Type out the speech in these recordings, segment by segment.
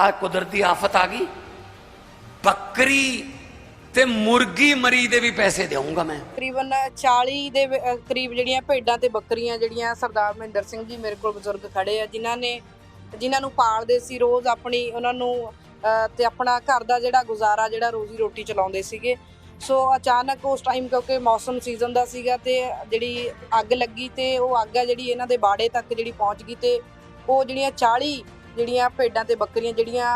ਆ ਕੁਦਰਤੀ ਆਫਤ ਆ ਗਈ। ਬੱਕਰੀ ਤੇ ਮੁਰਗੀ ਮਰੀ ਦੇ ਵੀ ਪੈਸੇ ਦੇਵਾਂਗਾ ਮੈਂ। ਤਕਰੀਬਨ 40 ਦੇ ਵ- ਕਰੀਬ ਜਿਹੜੀਆਂ ਭੇਡਾਂ ਤੇ ਬੱਕਰੀਆਂ ਜਿਹੜੀਆਂ ਸਰਦਾਰ ਮਹਿੰਦਰ ਸਿੰਘ ਜੀ ਮੇਰੇ ਕੋਲ ਬਜ਼ੁਰਗ ਖੜੇ ਆ ਜਿਨ੍ਹਾਂ ਨੇ ਜਿਨ੍ਹਾਂ ਨੂੰ ਪਾਲਦੇ ਸੀ ਰੋਜ਼ ਆਪਣੀ ਉਹਨਾਂ ਨੂੰ ਅਹ, ਤੇ ਆਪਣਾ ਘਰ ਦਾ ਜਿਹੜਾ ਗੁਜ਼ਾਰਾ ਜਿਹੜਾ ਰੋਜ਼ੀ ਰੋਟੀ ਚਲਾਉਂਦੇ ਸੀਗੇ। ਸੋ ਅਚਾਨਕ ਉਸ ਟਾਈਮ ਕਿਉਂਕਿ ਮੌਸਮ ਸੀਜ਼ਨ ਦਾ ਸੀਗਾ ਤੇ ਜਿਹੜੀ ਅੱਗ ਲੱਗੀ ਤੇ ਉਹ ਅੱਗ ਆ ਜਿਹੜੀ ਇਹਨਾਂ ਦੇ ਬਾੜੇ ਤੱਕ ਜਿਹੜੀ ਪਹੁੰਚ ਗਈ ਤੇ ਉਹ ਜਿਹੜੀਆਂ 40 ਜਿਹੜੀਆਂ ਭੇਡਾਂ ਤੇ ਬੱਕਰੀਆਂ ਜਿਹੜੀਆਂ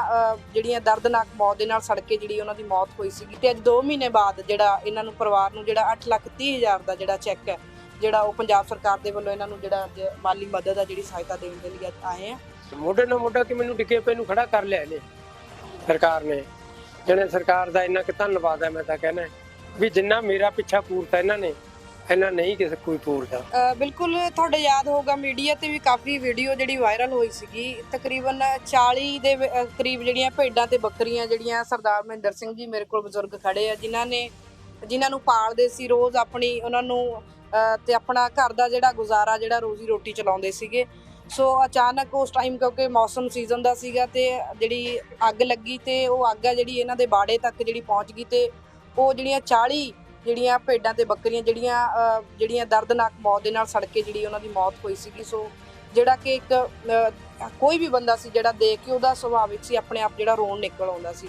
ਜਿਹੜੀਆਂ ਦਰਦਨਾਕ ਮੌਤ ਦੇ ਨਾਲ ਸੜ ਕੇ ਜਿਹੜੀ ਉਹਨਾਂ ਦੀ ਮੌਤ ਹੋਈ ਸੀਗੀ ਤੇ ਅੱਜ 2 ਮਹੀਨੇ ਬਾਅਦ ਜਿਹੜਾ ਇਹਨਾਂ ਨੂੰ ਪਰਿਵਾਰ ਨੂੰ ਜਿਹੜਾ 8 ਲੱਖ 30 ਹਜ਼ਾਰ ਦਾ ਜਿਹੜਾ ਚੈੱਕ ਹੈ, ਜਿਹੜਾ ਉਹ ਪੰਜਾਬ ਸਰਕਾਰ ਦੇ ਵੱਲੋਂ ਇਹਨਾਂ ਨੂੰ ਜਿਹੜਾ ਅੱਜ ਮਾਲੀ ਮਦਦ ਆ ਜਿਹੜੀ ਸਹਾਇਤਾ ਦੇਣ ਦੇ ਲਈ ਆਏ ਆ। ਮੋਢੇ ਨਾਲ ਮੋਢਾ ਕਿ ਮੈਨੂੰ ਡਿੱਗੇ ਪਏ ਨੂੰ ਖੜਾ ਕਰ ਲਿਆ ਇਹਨੇ? ਸਰਕਾਰ ਨੇ। ਜਿਹਨੇ ਸਰਕਾਰ ਦਾ ਇੰਨਾ ਕਿ ਧੰਨਵਾਦ ਹੈ, ਮੈਂ ਤਾਂ ਕਹਿਣਾ ਵੀ ਜਿੰਨਾ ਮੇਰਾ ਪਿੱਛਾ ਪੂਰਤਾ ਇਹਨਾਂ ਨੇ ਇਹਨਾਂ ਨਹੀਂ ਕਿਸੇ ਕੋਈ ਪੂਰਦਾ ਅ, ਬਿਲਕੁਲ ਤੁਹਾਡੇ ਯਾਦ ਹੋਊਗਾ ਮੀਡੀਆ ਤੇ ਵੀ ਕਾਫੀ ਵੀਡੀਓ ਜਿਹੜੀ ਵਾਇਰਲ ਹੋਈ ਸੀਗੀ। ਤਕਰੀਬਨ 40 ਦੇ ਵ- ਅ, ਕਰੀਬ ਜਿਹੜੀਆਂ ਭੇਡਾਂ ਤੇ ਬੱਕਰੀਆਂ ਜਿਹੜੀਆਂ ਸਰਦਾਰ ਮਹਿੰਦਰ ਸਿੰਘ ਜੀ ਮੇਰੇ ਕੋਲ ਬਜ਼ੁਰਗ ਖੜੇ ਆ ਜਿਨ੍ਹਾਂ ਨੇ ਜਿਨ੍ਹਾਂ ਨੂੰ ਪਾਲਦੇ ਸੀ ਰੋਜ਼ ਆਪਣੀ ਉਹਨਾਂ ਨੂੰ ਅ, ਤੇ ਆਪਣਾ ਘਰ ਦਾ ਜਿਹੜਾ ਗੁਜ਼ਾਰਾ ਜਿਹੜਾ ਰੋਜ਼ੀ ਰੋਟੀ ਚਲਾਉਂਦੇ ਸੀਗੇ। ਸੋ ਅਚਾਨਕ ਉਸ ਟਾਈਮ ਕਿਉਂਕਿ ਮੌਸਮ ਸੀਜ਼ਨ ਦਾ ਸੀਗਾ ਤੇ ਜਿਹੜੀ ਅੱਗ ਲੱਗੀ ਤੇ ਉਹ ਅੱਗ ਆ ਜਿਹੜੀ ਇਹਨਾਂ ਦੇ ਬਾੜੇ ਤੱਕ ਜਿਹੜੀ ਪਹੁੰਚ ਗਈ ਤੇ ਉਹ ਜਿਹੜੀਆਂ 40 ਜਿਹੜੀਆਂ ਭੇਡਾਂ ਤੇ ਬੱਕਰੀਆਂ ਜਿਹੜੀਆਂ ਜਿਹੜੀਆਂ ਦਰਦਨਾਕ ਮੌਤ ਦੇ ਨਾਲ ਸੜ ਕੇ ਜਿਹੜੀ ਉਹਨਾਂ ਦੀ ਮੌਤ ਹੋਈ ਸੀਗੀ, ਸੋ ਜਿਹੜਾ ਕਿ ਇੱਕ ਕੋਈ ਵੀ ਬੰਦਾ ਸੀ ਜਿਹੜਾ ਦੇਖ ਕੇ ਉਹਦਾ ਸੁਭਾਵਿਕ ਸੀ, ਆਪਣੇ ਆਪ ਜਿਹੜਾ ਰੋਣ ਨਿਕਲ ਆਉਂਦਾ ਸੀ।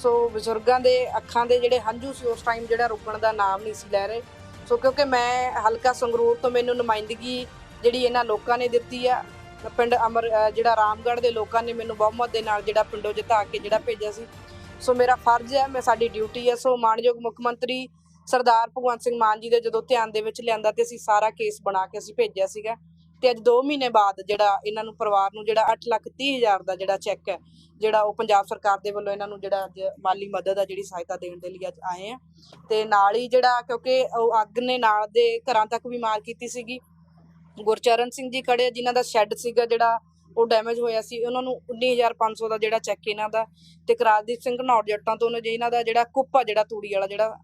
ਸੋ ਬਜ਼ੁਰਗਾਂ ਦੇ ਅੱਖਾਂ ਦੇ ਜਿਹੜੇ ਹੰਝੂ ਸੀ, ਉਸ ਟਾਈਮ ਜਿਹੜਾ ਰੁਕਣ ਦਾ ਨਾਮ ਨਹੀਂ ਸੀ ਲੈ ਰਹੇ। ਸੋ ਕਿਉਂਕਿ ਮੈਂ ਹਲਕਾ ਸੰਗਰੂਰ ਤੋਂ ਮੈਨੂੰ ਨੁਮਾਇੰਦਗੀ ਜਿਹੜੀ ਇਹਨਾਂ ਲੋਕਾਂ ਨੇ ਦਿੱਤੀ ਆ, ਪਿੰਡ ਅਮਰ ਜਿਹੜਾ ਰਾਮਗੜ੍ਹ ਦੇ ਲੋਕਾਂ ਨੇ ਮੈਨੂੰ ਬਹੁਮਤ ਦੇ ਨਾਲ ਜਿਹੜਾ ਪਿੰਡੋਂ ਜਿਤਾ ਕੇ ਜਿਹੜਾ ਭੇਜਿਆ ਸੀ। ਸੋ ਮੇਰਾ ਫਰਜ਼ ਹੈ, ਮੈਂ ਸਾਡੀ ਡਿਊਟੀ ਹੈ, ਸੋ ਮਾਨਯੋਗ ਮੁੱਖ ਮੰਤਰੀ ਸਰਦਾਰ ਭਗਵੰਤ ਸਿੰਘ ਮਾਨ ਜੀ ਦੇ ਜਦੋਂ ਧਿਆਨ ਦੇ ਵਿੱਚ ਲਿਆਂਦਾ ਤੇ ਅਸੀਂ ਸਾਰਾ ਕੇਸ ਬਣਾ ਕੇ ਅਸੀਂ ਭੇਜਿਆ ਸੀਗਾ। ਤੇ ਅੱਜ 2 ਮਹੀਨੇ ਬਾਅਦ ਜਿਹੜਾ ਇਹਨਾਂ ਨੂੰ ਪਰਿਵਾਰ ਨੂੰ ਜਿਹੜਾ 8 ਲੱਖ 30 ਹਜ਼ਾਰ ਦਾ ਜਿਹੜਾ ਚੈੱਕ ਹੈ ਜਿਹੜਾ ਉਹ ਪੰਜਾਬ ਸਰਕਾਰ ਦੇ ਵੱਲੋਂ ਇਹਨਾਂ ਨੂੰ ਜਿਹੜਾ ਅੱਜ ਮਾਲੀ ਮਦਦ ਆ ਜਿਹੜੀ ਸਹਾਇਤਾ ਦੇਣ ਦੇ ਲਈ ਅੱਜ ਆਏ ਆ। ਤੇ ਨਾਲ ਹੀ ਜਿਹੜਾ ਕਿਉਂਕਿ ਉਹ ਅੱਗ ਨੇ ਨਾਲ ਦੇ ਘਰਾਂ ਤੱਕ ਵੀ ਮਾਰ ਕੀਤੀ ਸੀਗੀ। ਗੁਰਚਰਨ ਸਿੰਘ ਜੀ ਖੜੇ ਆ, ਜਿਨ੍ਹਾਂ ਦਾ ਸ਼ੈੱਡ ਸੀਗਾ ਜਿਹੜਾ ਉਹ ਡੈਮੇਜ ਹੋਇਆ ਸੀ ਉਹਨਾਂ ਨੂੰ 19500 ਦਾ ਜਿਹੜਾ ਚੈੱਕ ਇਹਨਾਂ ਦਾ। ਤੇ ਕਰਾਜਦੀਪ ਸਿੰਘ ਘਨੌਰ ਜੱਟਾਂ ਤੋਂ ਉਹਨਾਂ ਜੀ ਇਹਨਾਂ ਦਾ ਜਿਹੜਾ ਕੁੱਪ ਜਿਹੜਾ ਤੂੜੀ ਵਾਲਾ ਜਿਹੜਾ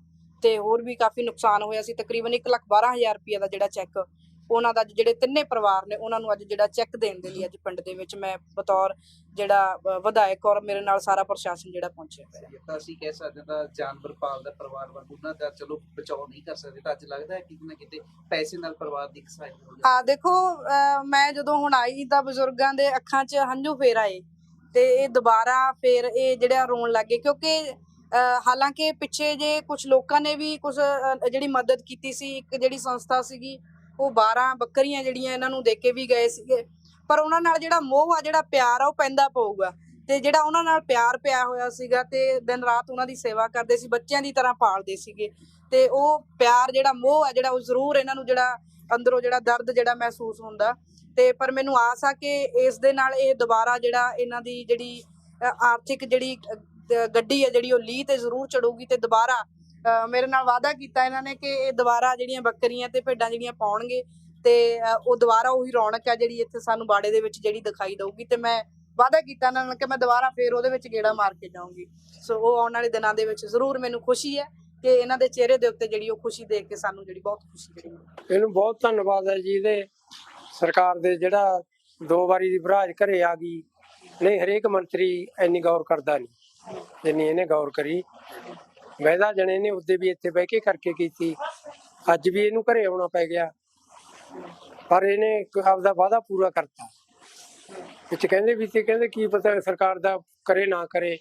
ਤੇ ਹੋਰ ਵੀ ਕਾਫੀ ਨੁਕਸਾਨ ਹੋਇਆ ਸੀ ਤਕਰੀਬਨ 1,12,000 ਰੁਪਏ ਦਾ ਜਿਹੜਾ ਚੈੱਕ ਉਹਨਾਂ ਦਾ ਜਿਹੜੇ ਤਿੰਨੇ ਪਰਿਵਾਰ ਨੇ ਉਹਨਾਂ ਨੂੰ ਅੱਜ ਜਿਹੜਾ ਚੈੱਕ ਦੇਣ ਦੇ ਲਈ ਅੱਜ ਪਿੰਡ ਦੇ ਵਿੱਚ ਮੈਂ ਬਤੌਰ ਜਿਹੜਾ ਵਿਧਾਇਕ ਔਰ ਮੇਰੇ ਨਾਲ ਸਾਰਾ ਪ੍ਰਸ਼ਾਸਨ ਜਿਹੜਾ ਪਹੁੰਚਿਆ ਹੋਇਆ। ਹੈ ਤਾਂ ਅਸੀਂ ਕਹਿ ਸਕਦੇ ਤਾਂ ਜਾਨਵਰ ਪਾਲਦਾ ਪਰਿਵਾਰ ਵਾਂਗੂ ਉਹਨਾਂ ਦਾ ਚਲੋ ਬਚਾਓ ਨਹੀਂ ਕਰ ਸਕਦੇ ਤਾਂ ਅੱਜ ਲੱਗਦਾ ਹੈ ਕਿਤੇ ਨਾ ਕਿਤੇ ਪੈਸੇ ਨਾਲ ਪਰਿਵਾਰ ਦੀ ਸਹਾਇਤਾ ਹੋ ਆ ਦੇਖੋ ਮੈਂ ਜਦੋਂ ਹੁਣ ਆਈ ਤਾਂ ਬਜ਼ੁਰਗਾਂ ਦੇ ਅੱਖਾਂ 'ਚ ਹੰਝੂ ਫੇਰ ਆਏ ਤੇ ਇਹ ਦੁਬਾਰਾ ਫੇਰ ਇਹ ਜਿਹੜਾ ਰੋਣ ਲੱਗੇ ਕਿਉਂਕਿ ਹਾਲਾਂਕਿ ਪਿੱਛੇ ਜੇ ਕੁਝ ਲੋਕਾਂ ਨੇ ਵੀ ਕੁਝ ਜਿਹੜੀ ਮਦਦ ਕੀਤੀ ਸੀ, ਇੱਕ ਜਿਹੜੀ ਸੰਸਥਾ ਸੀਗੀ, ਉਹ 12 ਬੱਕਰੀਆਂ ਜਿਹੜੀਆਂ ਇਹਨਾਂ ਨੂੰ ਦੇ ਕੇ ਵੀ ਗਏ ਸੀਗੇ। ਪਰ ਉਹਨਾਂ ਨਾਲ ਜਿਹੜਾ ਮੋਹ ਆ, ਜਿਹੜਾ ਪਿਆਰ ਆ, ਉਹ ਪੈਂਦਾ ਪਊਗਾ। ਤੇ ਜਿਹੜਾ ਉਹਨਾਂ ਨਾਲ ਪਿਆਰ ਪਿਆ ਹੋਇਆ ਸੀਗਾ ਤੇ ਦਿਨ ਰਾਤ ਉਹਨਾਂ ਦੀ ਸੇਵਾ ਕਰਦੇ ਸੀ, ਬੱਚਿਆਂ ਦੀ ਤਰ੍ਹਾਂ ਪਾਲਦੇ ਸੀਗੇ। ਤੇ ਉਹ ਪਿਆਰ ਜਿਹੜਾ ਮੋਹ ਆ, ਜਿਹੜਾ ਉਹ ਜ਼ਰੂਰ ਇਹਨਾਂ ਨੂੰ ਜਿਹੜਾ ਅੰਦਰੋਂ ਜਿਹੜਾ ਦਰਦ ਜਿਹੜਾ ਮਹਿਸੂਸ ਹੁੰਦਾ। ਤੇ ਪਰ ਮੈਨੂੰ ਆਸ ਆ ਕਿ ਇਸ ਦੇ ਨਾਲ ਇਹ ਦੁਬਾਰਾ ਜਿਹੜਾ ਇਹਨਾਂ ਦੀ ਜਿਹੜੀ ਆਰਥਿਕ ਜਿਹੜੀ ਗੱਡੀ ਹੈ ਜਿਹੜੀ ਉਹ ਲੀਹ ਤੇ ਜ਼ਰੂਰ ਚੜੂਗੀ ਤੇ ਦੁਬਾਰਾ ਮੇਰੇ ਨਾਲ ਵਾਅਦਾ ਕੀਤਾ ਇਹਨਾਂ ਨੇ ਕਿ ਇਹ ਦੁਬਾਰਾ ਜਿਹੜੀਆਂ ਬੱਕਰੀਆਂ ਤੇ ਭੇਡਾਂ ਜਿਹੜੀਆਂ ਪਾਉਣਗੇ ਤੇ ਉਹ ਦੁਬਾਰਾ ਉਹੀ ਰੌਣਕ ਹੈ ਜਿਹੜੀ ਇੱਥੇ ਸਾਨੂੰ ਬਾੜੇ ਦੇ ਵਿੱਚ ਜਿਹੜੀ ਦਿਖਾਈ ਦਊਗੀ ਤੇ ਮੈਂ ਵਾਅਦਾ ਕੀਤਾ ਇਹਨਾਂ ਨਾਲ ਕਿ ਮੈਂ ਦੁਬਾਰਾ ਫੇਰ ਉਹਦੇ ਵਿੱਚ ਗੇੜਾ ਮਾਰ ਕੇ ਜਾਊਂਗੀ। ਸੋ ਉਹ ਆਉਣ ਵਾਲੇ ਦਿਨਾਂ ਦੇ ਵਿੱਚ ਜ਼ਰੂਰ ਮੈਨੂੰ ਖੁਸ਼ੀ ਹੈ ਕਿ ਇਹਨਾਂ ਦੇ ਚਿਹਰੇ ਦੇ ਉੱਤੇ ਜਿਹੜੀ ਉਹ ਖੁਸ਼ੀ ਦੇਖ ਕੇ ਸਾਨੂੰ ਜਿਹੜੀ ਬਹੁਤ ਖੁਸ਼ੀ ਜਿਹੜੀ ਮਿਲੀ। ਇਹਨੂੰ ਬਹੁਤ ਧੰਨਵਾਦ ਹੈ ਜੀ ਇਹਦੇ ਸਰਕਾਰ ਦੇ ਜਿਹੜਾ ਦੋ ਵਾਰੀ ਦੀ ਬਰਾਜ ਘਰੇ ਆ ਗਈ। ਨਹੀਂ, ਹਰੇਕ ਮੰਤਰੀ ਇੰਨੀ ਗੌਰ ਕਰਦਾ ਨਹੀਂ। ਜਿੰਨੀ ਇਹਨੇ ਗੌਰ ਕਰੀ। ਵੈਦਾ ਜਣੇ ਨੇ ਉੱਤੇ ਵੀ ਇੱਥੇ ਬਹਿ ਕੇ ਕਰਕੇ ਕੀਤੀ। ਅੱਜ ਵੀ ਇਹਨੂੰ ਘਰੇ ਆਉਣਾ ਪੈ ਗਿਆ। ਪਰ ਇਹਨੇ ਇੱਕ ਆਪਦਾ ਵਾਅਦਾ ਪੂਰਾ ਕਰਤਾ। ਵਿੱਚ ਕਹਿੰਦੇ ਵੀ ਤੇ ਕਹਿੰਦੇ ਕੀ ਪਤਾ ਸਰਕਾਰ ਦਾ ਕਰੇ ਨਾ ਕਰੇ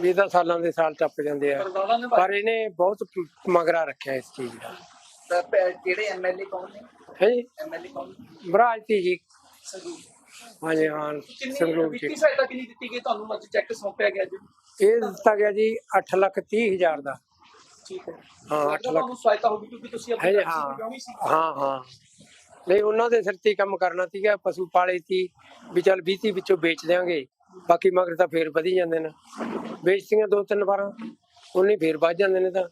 ਵੀ ਇਹਦਾ ਸਾਲਾਂ ਦੇ ਸਾਲ ਟੱਪ ਜਾਂਦੇ ਆ। ਪਰ ਇਹਨੇ ਬਹੁਤ ਮਗਰਾ ਰੱਖਿਆ ਇਸ ਚੀਜ਼ ਦਾ। ਤਾਂ ਕਿਹੜੇ ਐਮਐਲਏ ਕੌਣ ਨੇ? ਹੈ ਐਮਐਲਏ ਕੌਣ? ਬਰਾਜਤੀ ਜੀ। ਹਾਂਜੀ ਹਾਂ ਕਿੰਨੀ ਵਿੱਤੀ ਜੀ। ਸਹਾਇਤਾ ਕਿੰਨੀ ਦਿੱਤੀ ਗਈ? ਤੁਹਾਨੂੰ ਅੱਜ ਚੈੱਕ ਸੌਂਪਿਆ ਗਿਆ ਜੀ। ਇਹ ਦਿੱਤਾ ਗਿਆ ਜੀ 8 ਲੱਖ 30 ਹਜ਼ਾਰ ਦਾ। ਠੀਕ ਹੈ। ਹਾਂ 8 ਲੱਗਦਾ ਲੱਖ। ਤੁਹਾਨੂੰ ਸਹਾਇਤਾ ਕਿਉਂਕਿ ਤੁਸੀਂ ਹੈ ਆਪਣੀ ਜੀ ਟੈਕਸੀ ਹਾਂ ਸੀ। ਹਾਂ ਹਾਂ। ਨਹੀਂ ਉਹਨਾਂ ਦੇ ਸਿਰ ਤੇ ਹੀ ਕੰਮ ਕਰਨਾ ਸੀਗਾ ਪਸ਼ੂ ਪਾਲੇ ਸੀ ਵੀ ਚੱਲ 20 ਵਿੱਚੋਂ ਵੇਚ ਦਿਆਂਗੇ। ਬਾਕੀ ਮਗਰ ਤਾਂ ਫੇਰ ਵਧੀ ਜਾਂਦੇ ਨੇ। ਵੇਚਤੀਆਂ ਦੋ ਤਿੰਨ ਵਾਰਾਂ ਉਹਨੇ ਫੇਰ ਵੱਧ ਜਾਂਦੇ ਨੇ ਤਾਂ।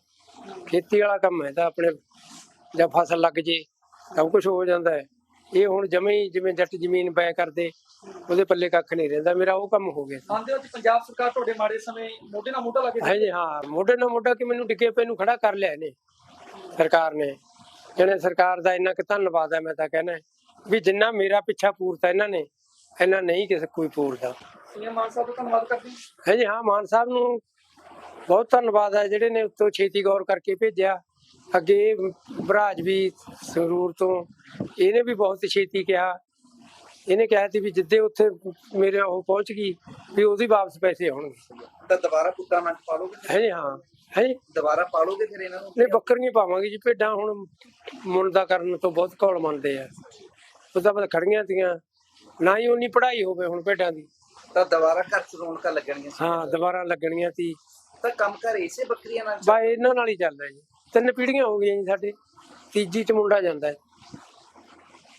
ਖੇਤੀ ਵਾਲਾ ਕੰਮ ਹੈ ਤਾਂ ਆਪਣੇ ਜਦ ਫਸਲ ਲੱਗ ਜੇ ਸਭ ਕੁਝ ਹੋ ਜਾਂਦਾ ਹੈ। ਇਹ ਹੁਣ ਜਮੇ ਹੀ ਜਿਵੇਂ ਜੱਟ ਜ਼ਮੀਨ ਬੈ ਕਰਦੇ ਉਹਦੇ ਪੱਲੇ ਕੱਖ ਨਹੀਂ ਰਹਿੰਦਾ ਮੇਰਾ ਉਹ ਕੰਮ ਹੋ ਗਿਆ ਸੀ। ਮੰਨਦੇ ਹੋ ਕਿ ਪੰਜਾਬ ਸਰਕਾਰ ਤੁਹਾਡੇ ਮਾੜੇ ਸਮੇਂ ਮੋਢੇ ਨਾਲ ਮੋਢਾ ਲਾ ਕੇ ਹੈ ਮੋਢੇ ਨਾਲ ਮੋਢਾ ਕਿ ਮੈਨੂੰ ਡਿੱਗੇ ਪਏ ਨੂੰ ਖੜਾ ਕਰ ਲਿਆ ਇਹਨੇ ਸਰਕਾਰ ਨੇ। ਜਿਹਨੇ ਸਰਕਾਰ ਦਾ ਇੰਨਾ ਕਿ ਧੰਨਵਾਦ ਹੈ ਮੈਂ ਤਾਂ ਕਹਿਣਾ ਵੀ ਜਿੰਨਾ ਮੇਰਾ ਪਿੱਛਾ ਪੂਰਤਾ ਇਹਨਾਂ ਨੇ ਇਹਨਾਂ ਨਹੀਂ ਕਿਸੇ ਕੋਈ ਪੂਰਦਾ। ਸੀਐਮ ਮਾਨ ਸਾਹਿਬ ਦਾ ਧੰਨਵਾਦ ਕਰਦੇ ਹਾਂ। ਹੈ ਜੀ ਹਾਂ ਮਾਨ ਸਾਹਿਬ ਨੂੰ ਬਹੁਤ ਧੰਨਵਾਦ ਹੈ ਜਿਹੜੇ ਨੇ ਉੱਤੋਂ ਛੇਤੀ ਗੌਰ ਕਰਕੇ ਭੇਜਿਆ। ਅੱਗੇ ਬਰਾਜ ਵੀ ਸੰਗਰੂਰ ਤੋਂ ਇਹਨੇ ਵੀ ਬਹੁਤ ਛੇਤੀ ਕਿਹਾ। ਇਹਨੇ ਕਿਹਾ ਸੀ ਵੀ ਜਿੱਦੇ ਉੱਥੇ ਮੇਰੇ ਉਹ ਪਹੁੰਚ ਗਈ ਵੀ ਉਹਦੀ ਵਾਪਸ ਪੈਸੇ ਆਉਣਗੇ। ਤਾਂ ਦੁਬਾਰਾ ਪੁੱਤਾਂ ਨਾਲ ਪਾਲੋਗੇ ਹੈ ਜੀ ਹਾਂ। ਹੈ ਦੁਬਾਰਾ ਪਾਲੋਗੇ ਫਿਰ ਇਹਨਾਂ ਨੂੰ? ਨੇ ਬੱਕਰੀਆਂ ਪਾਵਾਂਗੇ ਜੀ ਭੇਡਾਂ ਹੁਣ ਮੁੰਡਾ ਕਰਨ ਤੋਂ ਬਹੁਤ ਘੋਲ ਮੰਨਦੇ ਆ। ਉਹਦਾ ਬਸ ਖੜੀਆਂ ਤੀਆਂ। ਨਾ ਹੀ ਉਨੀ ਪੜ੍ਹਾਈ ਹੋਵੇ ਹੁਣ ਭੇਡਾਂ ਦੀ। ਤਾਂ ਦੁਬਾਰਾ ਘਰ ਚ ਰੌਣਕਾਂ ਲੱਗਣਗੀਆਂ ਸੀ। ਹਾਂ ਦੁਬਾਰਾ ਲੱਗਣੀਆਂ ਤੀ ਤਾਂ ਕੰਮ ਘਰ ਇਸੇ ਬੱਕਰੀਆਂ ਨਾਲ ਬਾ ਇਹਨਾਂ ਨਾਲ ਹੀ ਚੱਲਦਾ ਜੀ। ਤਿੰਨ ਪੀੜ੍ਹੀਆਂ ਹੋ ਗਈਆਂ ਜੀ ਸਾਡੇ। ਤੀਜੀ ਚ ਮੁੰਡਾ ਜਾਂਦਾ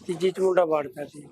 ਤੀਜੀ ਚ ਮੁੰਡਾ ਵਾੜਦਾ ਸੀ।